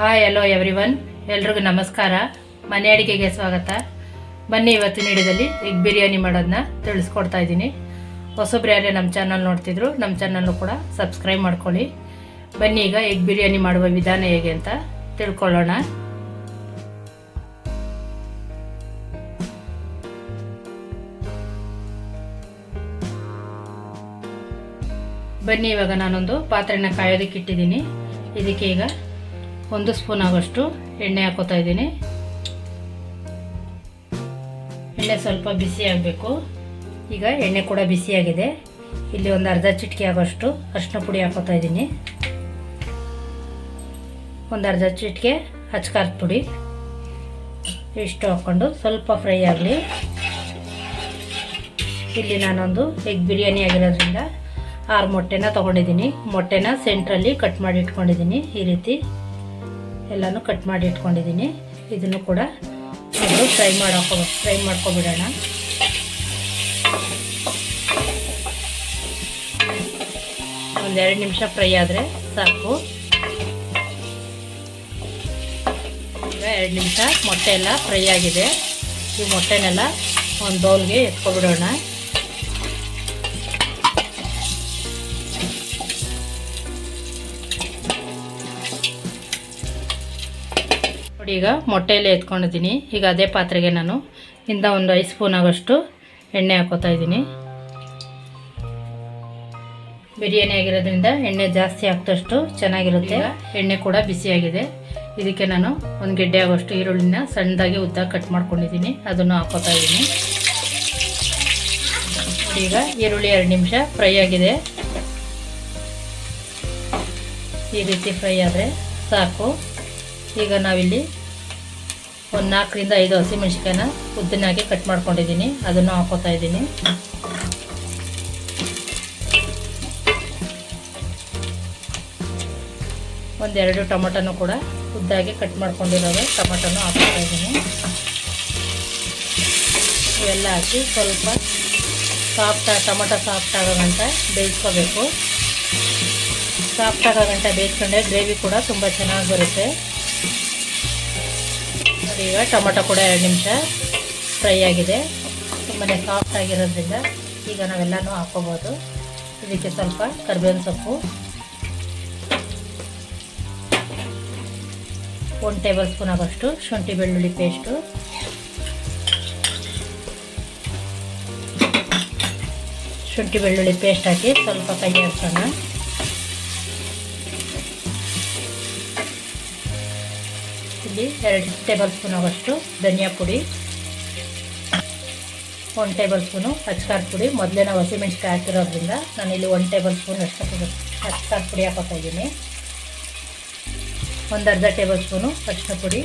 Hi hello every one ಎಲ್ರಿಗೂ ನಮಸ್ಕಾರ. ಮನೆ ಅಡಿಗೆಗೆ ಸ್ವಾಗತ. ಬನ್ನಿ ಇವತ್ತಿನ ಹಿಡಿದಲ್ಲಿ ಎಗ್ ಬಿರಿಯಾನಿ ಮಾಡೋದನ್ನ ತಿಳಿಸ್ಕೊಡ್ತಾ ಇದ್ದೀನಿ. ಹೊಸಬ್ರು ಯಾರೇ ನಮ್ಮ ಚಾನಲ್ ನೋಡ್ತಿದ್ರು, ನಮ್ಮ ಚಾನಲ್ಲು ಕೂಡ ಸಬ್ಸ್ಕ್ರೈಬ್ ಮಾಡ್ಕೊಳ್ಳಿ. ಬನ್ನಿ ಈಗ ಎಗ್ ಬಿರಿಯಾನಿ ಮಾಡುವ ವಿಧಾನ ಹೇಗೆ ಅಂತ ತಿಳ್ಕೊಳ್ಳೋಣ. ಬನ್ನಿ ಇವಾಗ ನಾನೊಂದು ಪಾತ್ರೆನ ಕಾಯೋದಕ್ಕೆ ಇಟ್ಟಿದ್ದೀನಿ. ಇದಕ್ಕೆ ಈಗ ಒಂದು ಸ್ಪೂನ್ ಆಗೋಷ್ಟು ಎಣ್ಣೆ ಹಾಕೋತಾ ಇದ್ದೀನಿ. ಎಣ್ಣೆ ಸ್ವಲ್ಪ ಬಿಸಿ ಆಗಬೇಕು. ಈಗ ಎಣ್ಣೆ ಕೂಡ ಬಿಸಿಯಾಗಿದೆ ಇಲ್ಲಿ ಒಂದು ಅರ್ಧ ಚಿಟಿಕೆ ಆಗೋಷ್ಟು ಅರಿಶಿನ ಪುಡಿ ಹಾಕೋತಾ ಇದ್ದೀನಿ. ಒಂದು ಅರ್ಧ ಚಿಟಿಕೆ ಹಚ್ಕಾರದ ಪುಡಿ. ಇಷ್ಟು ಹಾಕ್ಕೊಂಡು ಸ್ವಲ್ಪ ಫ್ರೈ ಆಗಲಿ. ಇಲ್ಲಿ ನಾನೊಂದು ಎಗ್ ಬಿರಿಯಾನಿ ಆಗಿರೋದ್ರಿಂದ ಆರು ಮೊಟ್ಟೆನ ತೊಗೊಂಡಿದ್ದೀನಿ. ಮೊಟ್ಟೆನ ಸೆಂಟ್ರಲ್ಲಿ ಕಟ್ ಮಾಡಿ ಇಟ್ಕೊಂಡಿದ್ದೀನಿ ಈ ರೀತಿ. ಎಲ್ಲನೂ ಕಟ್ ಮಾಡಿ ಇಟ್ಕೊಂಡಿದ್ದೀನಿ ಇದನ್ನು ಕೂಡ ಮೊದಲು ಫ್ರೈ ಮಾಡಾಕೋ ಫ್ರೈ ಮಾಡ್ಕೊಬಿಡೋಣ. ಒಂದೆರಡು ನಿಮಿಷ ಫ್ರೈ ಆದರೆ ಸಾಕು. ಈಗ ಎರಡು ನಿಮಿಷ ಮೊಟ್ಟೆ ಎಲ್ಲ ಫ್ರೈ ಆಗಿದೆ. ಈ ಮೊಟ್ಟೆನೆಲ್ಲ ಒಂದು ಬೌಲ್ಗೆ ಎತ್ಕೊಬಿಡೋಣ. ಈಗ ಮೊಟ್ಟೆಯಲ್ಲೇ ಎತ್ಕೊಂಡಿದ್ದೀನಿ. ಈಗ ಅದೇ ಪಾತ್ರೆಗೆ ನಾನು ಇಂದ ಒಂದು ಐದು ಸ್ಪೂನ್ ಆಗೋಷ್ಟು ಎಣ್ಣೆ ಹಾಕೋತಾ ಇದ್ದೀನಿ. ಬಿರಿಯಾನಿ ಆಗಿರೋದ್ರಿಂದ ಎಣ್ಣೆ ಜಾಸ್ತಿ ಹಾಕ್ದಷ್ಟು ಚೆನ್ನಾಗಿರುತ್ತೆ. ಎಣ್ಣೆ ಕೂಡ ಬಿಸಿಯಾಗಿದೆ. ಇದಕ್ಕೆ ನಾನು ಒಂದು ಗೆಡ್ಡೆ ಆಗೋಷ್ಟು ಈರುಳ್ಳಿನ ಸಣ್ಣದಾಗಿ ಉದ್ದ ಕಟ್ ಮಾಡ್ಕೊಂಡಿದ್ದೀನಿ. ಅದನ್ನು ಹಾಕೋತಾ ಇದ್ದೀನಿ. ಈಗ ಈರುಳ್ಳಿ ಎರಡು ನಿಮಿಷ ಫ್ರೈ ಆಗಿದೆ. ಈ ರೀತಿ ಫ್ರೈ ಆದರೆ ಸಾಕು. ಈಗ ನಾವಿಲ್ಲಿ ಒಂದು ನಾಲ್ಕರಿಂದ ಐದು ಹಸಿಮೆಣ್ಸಿಕಾಯನ್ನ ಹಾಕಿ ಕಟ್ ಮಾಡ್ಕೊಂಡಿದ್ದೀನಿ. ಅದನ್ನು ಹಾಕೋತಾ ಇದ್ದೀನಿ. ಒಂದೆರಡು ಟೊಮೊಟೊನೂ ಕೂಡ ಉದ್ದಾಗಿ ಕಟ್ ಮಾಡ್ಕೊಂಡಿರೋದು. ಟೊಮೊಟೊನು ಹಾಕೋತಾ ಇದ್ದೀನಿ. ಇವೆಲ್ಲ ಹಾಕಿ ಸ್ವಲ್ಪ ಸಾಫ್ಟ್ ಟೊಮೊಟೊ ಸಾಫ್ಟ್ ಆಗೋ ಗಂಟ ಬೇಯಿಸ್ಕೋಬೇಕು. ಸಾಫ್ಟ್ ಆಗೋ ಗಂಟ ಬೇಯಿಸ್ಕೊಂಡೆ ಗ್ರೇವಿ ಕೂಡ ತುಂಬ ಚೆನ್ನಾಗಿ ಬರುತ್ತೆ. ಈಗ ಟೊಮೊಟೊ ಕೂಡ ಎರಡು ನಿಮಿಷ ಫ್ರೈ ಆಗಿದೆ. ತುಂಬಾ ಸಾಫ್ಟ್ ಆಗಿರೋದ್ರಿಂದ ಈಗ ನಾವೆಲ್ಲನೂ ಹಾಕೋಬೋದು ಇದಕ್ಕೆ ಸ್ವಲ್ಪ ಕರಿಬೇವಿನ ಸೊಪ್ಪು. ಒಂದು ಟೇಬಲ್ ಸ್ಪೂನ್ ಆಗೋಷ್ಟು ಶುಂಠಿ ಬೆಳ್ಳುಳ್ಳಿ ಪೇಸ್ಟು. ಶುಂಠಿ ಬೆಳ್ಳುಳ್ಳಿ ಪೇಸ್ಟ್ ಹಾಕಿ ಸ್ವಲ್ಪ ಕೈ ಹಾಕೋಣ ಇಲ್ಲಿ ಎರಡು ಟೇಬಲ್ ಸ್ಪೂನ್ ಆಗೋಷ್ಟು ಧನಿಯಾ ಪುಡಿ, ಒಂದು ಟೇಬಲ್ ಸ್ಪೂನು ಅಚ್ಕಾರದ ಪುಡಿ. ಮೊದಲೇ ನಾವು ಹಸಿಮೆಣ್ಸಿಕಾಯಿ ಹಾಕಿರೋದ್ರಿಂದ ನಾನಿಲ್ಲಿ ಒಂದು ಟೇಬಲ್ ಸ್ಪೂನ್ ಅಷ್ಟು ಅಚ್ಕಾರದ ಪುಡಿ ಹಾಕೋತಾ ಇದ್ದೀನಿ. ಒಂದು ಅರ್ಧ ಟೇಬಲ್ ಸ್ಪೂನು ಅರಿಶಿನ ಪುಡಿ,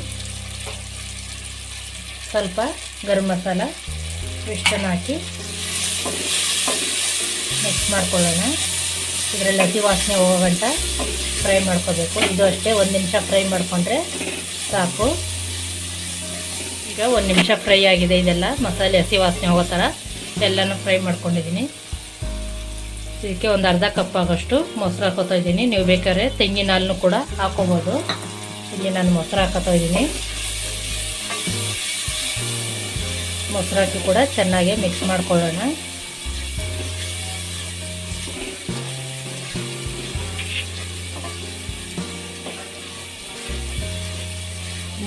ಸ್ವಲ್ಪ ಗರಂ ಮಸಾಲ, ಇಷ್ಟನ್ನು ಹಾಕಿ ಮಿಕ್ಸ್ ಮಾಡ್ಕೊಳ್ಳೋಣ. ಇದರಲ್ಲಿ ಹಸಿ ವಾಸನೆ ಹೋಗೋ ಗಂಟ ಫ್ರೈ ಮಾಡ್ಕೋಬೇಕು. ಇದು ಅಷ್ಟೇ, ಒಂದು ನಿಮಿಷ ಫ್ರೈ ಮಾಡಿಕೊಂಡ್ರೆ ಸಾಕು. ಈಗ ಒಂದು ನಿಮಿಷ ಫ್ರೈ ಆಗಿದೆ ಇದೆಲ್ಲ. ಮಸಾಲೆ ಹಸಿ ವಾಸನೆ ಹೋಗೋ ಥರ ಎಲ್ಲನೂ ಫ್ರೈ ಮಾಡ್ಕೊಂಡಿದ್ದೀನಿ. ಇದಕ್ಕೆ ಒಂದು ಅರ್ಧ ಕಪ್ ಆಗೋಷ್ಟು ಮೊಸರು ಹಾಕೋತಾ ಇದ್ದೀನಿ. ನೀವು ಬೇಕಾದ್ರೆ ತೆಂಗಿನ ಹಾಲನ್ನು ಕೂಡ ಹಾಕೋಬೋದು. ಇಲ್ಲಿ ನಾನು ಮೊಸರು ಹಾಕೋತಾ ಇದ್ದೀನಿ. ಮೊಸರು ಹಾಕಿ ಕೂಡ ಚೆನ್ನಾಗಿ ಮಿಕ್ಸ್ ಮಾಡ್ಕೊಳ್ಳೋಣ.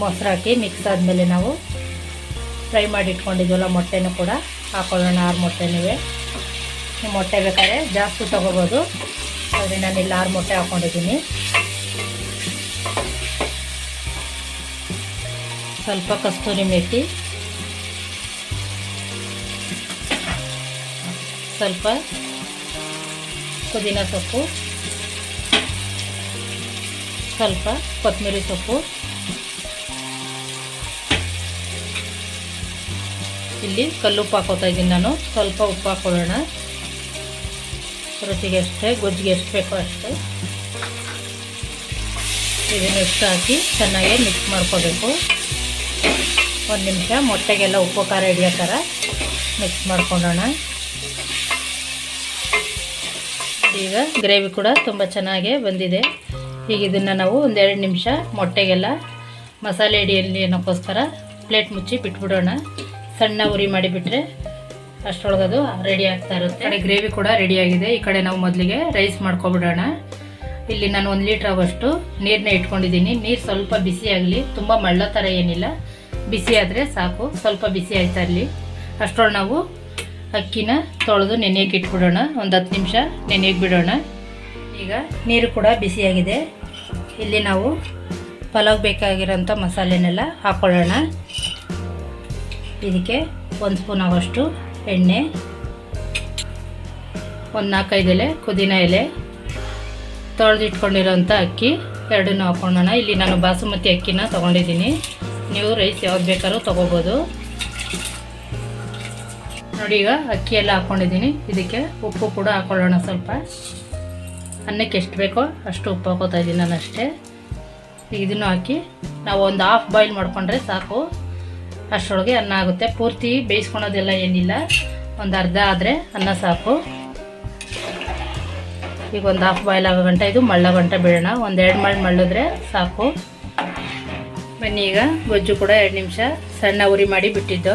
ಮೊಸರು ಹಾಕಿ ಮಿಕ್ಸ್ ಆದಮೇಲೆ ನಾವು ಫ್ರೈ ಮಾಡಿ ಇಟ್ಕೊಂಡಿದ್ವಲ್ಲ ಮೊಟ್ಟೆನೂ ಕೂಡ, ಹಾಕೊಳ್ಳೋಣ ಆರು ಮೊಟ್ಟೆನೂ. ಮೊಟ್ಟೆ ಬೇಕಾದ್ರೆ ಜಾಸ್ತಿ ತೊಗೋಬೋದು. ಆದರೆ ನಾನು ಇಲ್ಲಿ ಆರು ಮೊಟ್ಟೆ ಹಾಕ್ಕೊಂಡಿದ್ದೀನಿ ಸ್ವಲ್ಪ ಕಸ್ತೂರಿ ಮೆಥಿ ಸ್ವಲ್ಪ ಪುದೀನ ಸೊಪ್ಪು, ಸ್ವಲ್ಪ ಕೊತ್ತಂಬರಿ ಸೊಪ್ಪು. ಇಲ್ಲಿ ಕಲ್ಲು ಉಪ್ಪು ಹಾಕೋತಾ ಇದ್ದೀನಿ ನಾನು. ಸ್ವಲ್ಪ ಉಪ್ಪು ಹಾಕೊಳ್ಳೋಣ. ರುಚಿಗೆ ಅಷ್ಟೇ, ಗೊಜ್ಜಿಗೆ ಎಷ್ಟು ಬೇಕೋ ಅಷ್ಟೇ. ಇದನ್ನು ಎಷ್ಟು ಹಾಕಿ ಚೆನ್ನಾಗಿ ಮಿಕ್ಸ್ ಮಾಡ್ಕೋಬೇಕು. ಒಂದು ನಿಮಿಷ, ಮೊಟ್ಟೆಗೆಲ್ಲ ಉಪ್ಪು, ಖಾರ ಹಿಡಿಯೋ ಥರ ಮಿಕ್ಸ್ ಮಾಡ್ಕೊಳ್ಳೋಣ ಈಗ ಗ್ರೇವಿ ಕೂಡ ತುಂಬ ಚೆನ್ನಾಗೇ ಬಂದಿದೆ. ಈಗ ಇದನ್ನು ನಾವು ಒಂದೆರಡು ನಿಮಿಷ ಮೊಟ್ಟೆಗೆಲ್ಲ ಮಸಾಲೆ ಹಿಡಿಯಲ್ಲಿ ಅನ್ನೋಕ್ಕೋಸ್ಕರ ಪ್ಲೇಟ್ ಮುಚ್ಚಿ ಬಿಟ್ಬಿಡೋಣ. ಸಣ್ಣ ಉರಿ ಮಾಡಿಬಿಟ್ರೆ ಅಷ್ಟರೊಳಗದು ರೆಡಿ ಆಗ್ತಾ ಇರುತ್ತೆ. ಕಡೆ ಗ್ರೇವಿ ಕೂಡ ರೆಡಿ ಆಗಿದೆ. ಈ ಕಡೆ ನಾವು ಮೊದಲಿಗೆ ರೈಸ್ ಮಾಡ್ಕೊಬಿಡೋಣ. ಇಲ್ಲಿ ನಾನು ಒಂದು ಲೀಟ್ರ್ ಆಗೋಷ್ಟು ನೀರನ್ನ ಇಟ್ಕೊಂಡಿದ್ದೀನಿ. ನೀರು ಸ್ವಲ್ಪ ಬಿಸಿ ಆಗಲಿ, ತುಂಬ ಮಳ್ಳೋ ಥರ ಏನಿಲ್ಲ. ಬಿಸಿ ಆದರೆ ಸಾಕು, ಸ್ವಲ್ಪ ಬಿಸಿ ಆಯ್ತಾ ಇರಲಿ. ಅಷ್ಟೊಳಗೆ ನಾವು ಅಕ್ಕಿನ ತೊಳೆದು ನೆನೆಯಕ್ಕೆ ಇಟ್ಬಿಡೋಣ. ಒಂದು ಹತ್ತು ನಿಮಿಷ ನೆನೆಯಕ್ಕೆ ಬಿಡೋಣ. ಈಗ ನೀರು ಕೂಡ ಬಿಸಿಯಾಗಿದೆ ಇಲ್ಲಿ ನಾವು ಪಲಾವ್ ಬೇಕಾಗಿರೋಂಥ ಮಸಾಲೆನೆಲ್ಲ ಹಾಕ್ಕೊಳ್ಳೋಣ ಇದಕ್ಕೆ ಒಂದು ಸ್ಪೂನ್ ಆಗೋಷ್ಟು ಎಣ್ಣೆ, ಒಂದು ನಾಲ್ಕೈದು ಎಲೆ, ಪುದೀನ ಎಲೆ, ತೊಳೆದಿಟ್ಕೊಂಡಿರೋಂಥ ಅಕ್ಕಿ, ಎರಡನ್ನೂ ಹಾಕ್ಕೊಳ್ಳೋಣ ಇಲ್ಲಿ ನಾನು ಬಾಸುಮತಿ ಅಕ್ಕಿನ ತೊಗೊಂಡಿದ್ದೀನಿ. ನೀವು ರೈಸ್ ಯಾವ್ದು ಬೇಕಾದ್ರೂ ತೊಗೋಬೋದು. ನೋಡಿ, ಈಗ ಅಕ್ಕಿ ಎಲ್ಲ ಹಾಕ್ಕೊಂಡಿದ್ದೀನಿ. ಇದಕ್ಕೆ ಉಪ್ಪು ಕೂಡ ಹಾಕ್ಕೊಳ್ಳೋಣ ಸ್ವಲ್ಪ. ಅನ್ನಕ್ಕೆ ಎಷ್ಟು ಬೇಕೋ ಅಷ್ಟು ಉಪ್ಪು ಹಾಕೋತಾ ಇದ್ದೀನಿ ನಾನು ಅಷ್ಟೇ. ಇದನ್ನು ಹಾಕಿ ನಾವು ಒಂದು ಹಾಫ್ ಬಾಯ್ಲ್ ಮಾಡಿಕೊಂಡ್ರೆ ಸಾಕು. ಅಷ್ಟರೊಳಗೆ ಅನ್ನ ಆಗುತ್ತೆ. ಪೂರ್ತಿ ಬೇಯಿಸ್ಕೊಳೋದೆಲ್ಲ ಏನಿಲ್ಲ. ಒಂದು ಅರ್ಧ ಆದರೆ ಅನ್ನ ಸಾಕು. ಈಗ ಒಂದು ಹಾಫ್ ಬಾಯ್ಲ್ ಆಗೋ ಗಂಟೆ ಇದು ಮಳ್ಳ ಗಂಟೆ ಬಿಡೋಣ. ಒಂದು ಎರಡು ಮಳ್ಳು ಮಳ್ಳಿದ್ರೆ ಸಾಕು. ಬನ್ನಿ ಈಗ ಗೊಜ್ಜು ಕೂಡ ಎರಡು ನಿಮಿಷ ಸಣ್ಣ ಉರಿ ಮಾಡಿ ಬಿಟ್ಟಿದ್ದು.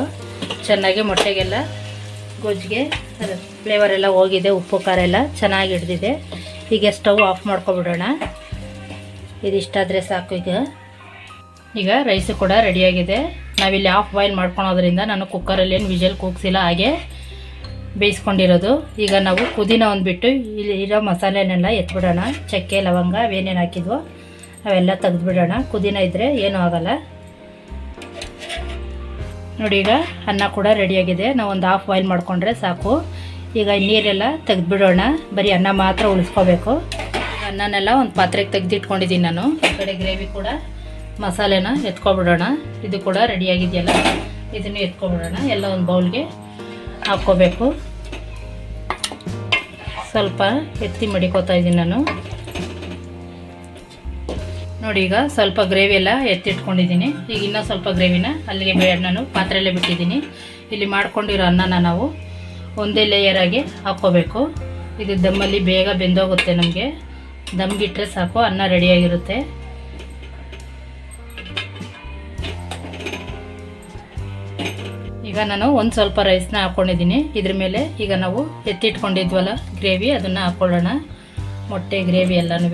ಚೆನ್ನಾಗಿ ಮೊಟ್ಟೆಗೆಲ್ಲ ಗೊಜ್ಜಿಗೆ ಫ್ಲೇವರ್ ಎಲ್ಲ ಹೋಗಿದೆ, ಉಪ್ಪು, ಖಾರ ಎಲ್ಲ ಚೆನ್ನಾಗಿ ಹಿಡ್ದಿದೆ. ಈಗ ಸ್ಟವ್ ಆಫ್ ಮಾಡ್ಕೊಬಿಡೋಣ. ಇದಿಷ್ಟಾದರೆ ಸಾಕು ಈಗ. ಈಗ ರೈಸ್ ಕೂಡ ರೆಡಿಯಾಗಿದೆ ನಾವಿಲ್ಲಿ ಆಫ್ ಬಾಯ್ಲ್ ಮಾಡ್ಕೊಳೋದ್ರಿಂದ ನಾನು ಕುಕ್ಕರಲ್ಲಿ ಏನು ವಿಜಲ್ ಕೂಗ್ಸಿಲ್ಲ ಹಾಗೆ ಬೇಯಿಸ್ಕೊಂಡಿರೋದು. ಈಗ ನಾವು ಪುದೀನ ಒಂದು ಬಿಟ್ಟು ಇಲ್ಲಿ ಇರೋ ಮಸಾಲೆನೆಲ್ಲ ಎತ್ಬಿಡೋಣ. ಚಕ್ಕೆ, ಲವಂಗ ಅವೇನೇನು ಹಾಕಿದ್ವೋ ಅವೆಲ್ಲ ತೆಗೆದ್ಬಿಡೋಣ. ಪುದೀನ ಇದ್ದರೆ ಏನೂ ಆಗೋಲ್ಲ. ನೋಡಿ ಈಗ ಅನ್ನ ಕೂಡ ರೆಡಿಯಾಗಿದೆ ನಾವು ಒಂದು ಹಾಫ್ ಬಾಯ್ಲ್ ಮಾಡಿಕೊಂಡ್ರೆ ಸಾಕು. ಈಗ ನೀರೆಲ್ಲ ತೆಗೆದ್ಬಿಡೋಣ. ಬರೀ ಅನ್ನ ಮಾತ್ರ ಉಳಿಸ್ಕೋಬೇಕು. ಅನ್ನನೆಲ್ಲ ಒಂದು ಪಾತ್ರೆಗೆ ತೆಗೆದಿಟ್ಕೊಂಡಿದ್ದೀನಿ ನಾನು. ಈ ಕಡೆ ಗ್ರೇವಿ ಕೂಡ ಮಸಾಲೆನ ಎತ್ಕೊಬಿಡೋಣ. ಇದು ಕೂಡ ರೆಡಿಯಾಗಿದೆಯಲ್ಲ? ಇದನ್ನು ಎತ್ಕೊಬಿಡೋಣ. ಎಲ್ಲ ಒಂದು ಬೌಲ್ಗೆ ಹಾಕ್ಕೋಬೇಕು. ಸ್ವಲ್ಪ ಎತ್ತಿ ಮಡಿಕೋತಾ ಇದ್ದೀನಿ ನಾನು. ನೋಡಿ, ಈಗ ಸ್ವಲ್ಪ ಗ್ರೇವಿ ಎಲ್ಲ ಎತ್ತಿಟ್ಕೊಂಡಿದ್ದೀನಿ. ಈಗ ಇನ್ನೂ ಸ್ವಲ್ಪ ಗ್ರೇವಿನ ಅಲ್ಲಿಗೆ ಬೇಡ, ನಾನು ಪಾತ್ರೆಯಲ್ಲೇ ಬಿಟ್ಟಿದ್ದೀನಿ. ಇಲ್ಲಿ ಮಾಡ್ಕೊಂಡಿರೋ ಅನ್ನನ ನಾವು ಒಂದೇ ಲೇಯರಾಗಿ ಹಾಕ್ಕೋಬೇಕು. ಇದು ದಮ್ಮಲ್ಲಿ ಬೇಗ ಬೆಂದೋಗುತ್ತೆ ನಮಗೆ. ದಮ್ಗಿಟ್ರೆ ಸಾಕು, ಅನ್ನ ರೆಡಿಯಾಗಿರುತ್ತೆ ಈಗ ನಾನು ಒಂದು ಸ್ವಲ್ಪ ರೈಸ್ನ ಹಾಕ್ಕೊಂಡಿದ್ದೀನಿ ಇದ್ರ ಮೇಲೆ ಈಗ ನಾವು ಎತ್ತಿಟ್ಕೊಂಡಿದ್ವಲ್ಲ ಗ್ರೇವಿ ಅದನ್ನು ಹಾಕೊಳ್ಳೋಣ. ಮೊಟ್ಟೆ ಗ್ರೇವಿ ಎಲ್ಲನೂ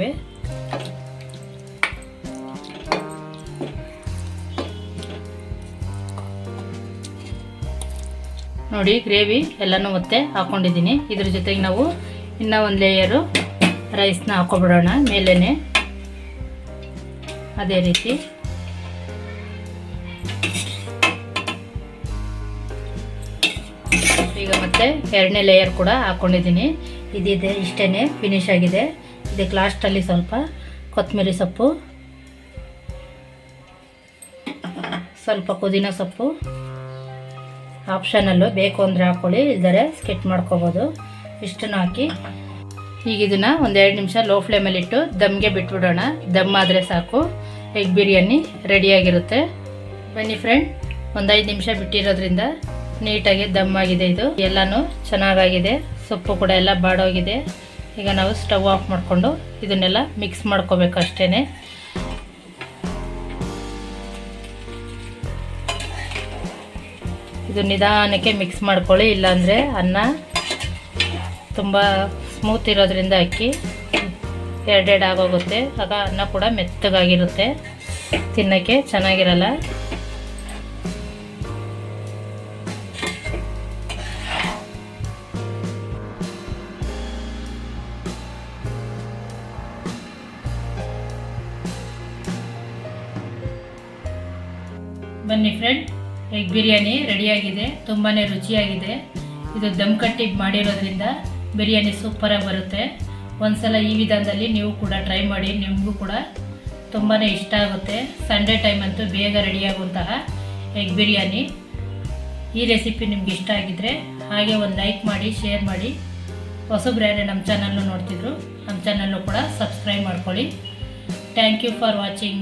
ನೋಡಿ ಗ್ರೇವಿ ಎಲ್ಲನೂ ಮತ್ತೆ ಹಾಕ್ಕೊಂಡಿದ್ದೀನಿ ಇದ್ರ ಜೊತೆಗೆ ನಾವು ಇನ್ನೂ ಒಂದು ಲೇಯರು ರೈಸ್ನ ಹಾಕ್ಕೊಬಿಡೋಣ ಮೇಲೇ ಅದೇ ರೀತಿ. ಮತ್ತೆ ಎರಡನೇ ಲೇಯರ್ ಕೂಡ ಹಾಕ್ಕೊಂಡಿದ್ದೀನಿ ಇದಿದೆ ಇಷ್ಟೇ ಫಿನಿಶ್ ಆಗಿದೆ. ಇದಕ್ಕೆ ಲಾಸ್ಟಲ್ಲಿ ಸ್ವಲ್ಪ ಕೊತ್ತಂಬರಿ ಸೊಪ್ಪು, ಸ್ವಲ್ಪ ಪುದೀನ ಸೊಪ್ಪು. ಆಪ್ಷನಲ್ಲು ಬೇಕು ಅಂದರೆ ಹಾಕ್ಕೊಳ್ಳಿ ಇಲ್ದರೆ ಸ್ಕಿಟ್ ಮಾಡ್ಕೋಬೋದು. ಇಷ್ಟನ್ನು ಹಾಕಿ. ಈಗ ಇದನ್ನು ಒಂದೆರಡು ನಿಮಿಷ ಲೋ ಫ್ಲೇಮಲ್ಲಿ ಇಟ್ಟು ದಮ್ಗೆ ಬಿಟ್ಬಿಡೋಣ. ದಮ್ ಆದರೆ ಸಾಕು. ಎಗ್ ಬಿರಿಯಾನಿ ರೆಡಿಯಾಗಿರುತ್ತೆ ಬನ್ನಿ ಫ್ರೆಂಡ್ ಒಂದು ಐದು ನಿಮಿಷ ಬಿಟ್ಟಿರೋದ್ರಿಂದ ನೀಟಾಗಿ ದಮ್ಮಾಗಿದೆ ಇದು. ಎಲ್ಲನೂ ಚೆನ್ನಾಗಾಗಿದೆ. ಸೊಪ್ಪು ಕೂಡ ಎಲ್ಲ ಬಾಡೋಗಿದೆ. ಈಗ ನಾವು ಸ್ಟವ್ ಆಫ್ ಮಾಡಿಕೊಂಡು ಇದನ್ನೆಲ್ಲ ಮಿಕ್ಸ್ ಮಾಡ್ಕೋಬೇಕು ಅಷ್ಟೇ ಇದು ನಿಧಾನಕ್ಕೆ ಮಿಕ್ಸ್ ಮಾಡ್ಕೊಳ್ಳಿ, ಇಲ್ಲಾಂದರೆ ಅನ್ನ ತುಂಬ ಸ್ಮೂತ್ ಇರೋದ್ರಿಂದ ಅಕ್ಕಿ ಎರಡೆರಡು ಆಗೋಗುತ್ತೆ. ಆಗ ಅನ್ನ ಕೂಡ ಮೆತ್ತಗಾಗಿರುತ್ತೆ. ತಿನ್ನೋಕ್ಕೆ ಚೆನ್ನಾಗಿರಲ್ಲ. ಬನ್ನಿ ಫ್ರೆಂಡ್ ಎಗ್ ಬಿರಿಯಾನಿ ರೆಡಿಯಾಗಿದೆ ತುಂಬಾ ರುಚಿಯಾಗಿದೆ. ಇದು ದಮ್ ಕಟ್ಟಿ ಮಾಡಿರೋದ್ರಿಂದ ಬಿರಿಯಾನಿ ಸೂಪರಾಗಿ ಬರುತ್ತೆ. ಒಂದ್ಸಲ ಈ ವಿಧಾನದಲ್ಲಿ ನೀವು ಕೂಡ ಟ್ರೈ ಮಾಡಿ, ನಿಮಗೂ ಕೂಡ ತುಂಬಾ ಇಷ್ಟ ಆಗುತ್ತೆ. ಸಂಡೇ ಟೈಮ್ ಅಂತೂ ಬೇಗ ರೆಡಿಯಾಗುವಂತಹ ಎಗ್ ಬಿರಿಯಾನಿ ಈ ರೆಸಿಪಿ ನಿಮ್ಗೆ ಇಷ್ಟ ಆಗಿದ್ದರೆ ಹಾಗೆ ಒಂದು ಲೈಕ್ ಮಾಡಿ ಶೇರ್ ಮಾಡಿ. ಹೊಸಬ್ರು ಯಾರೇ ನಮ್ಮ ಚಾನಲ್ನು ನೋಡ್ತಿದ್ರು ನಮ್ಮ ಚಾನಲ್ನು ಕೂಡ ಸಬ್ಸ್ಕ್ರೈಬ್ ಮಾಡ್ಕೊಳ್ಳಿ. Thank you for watching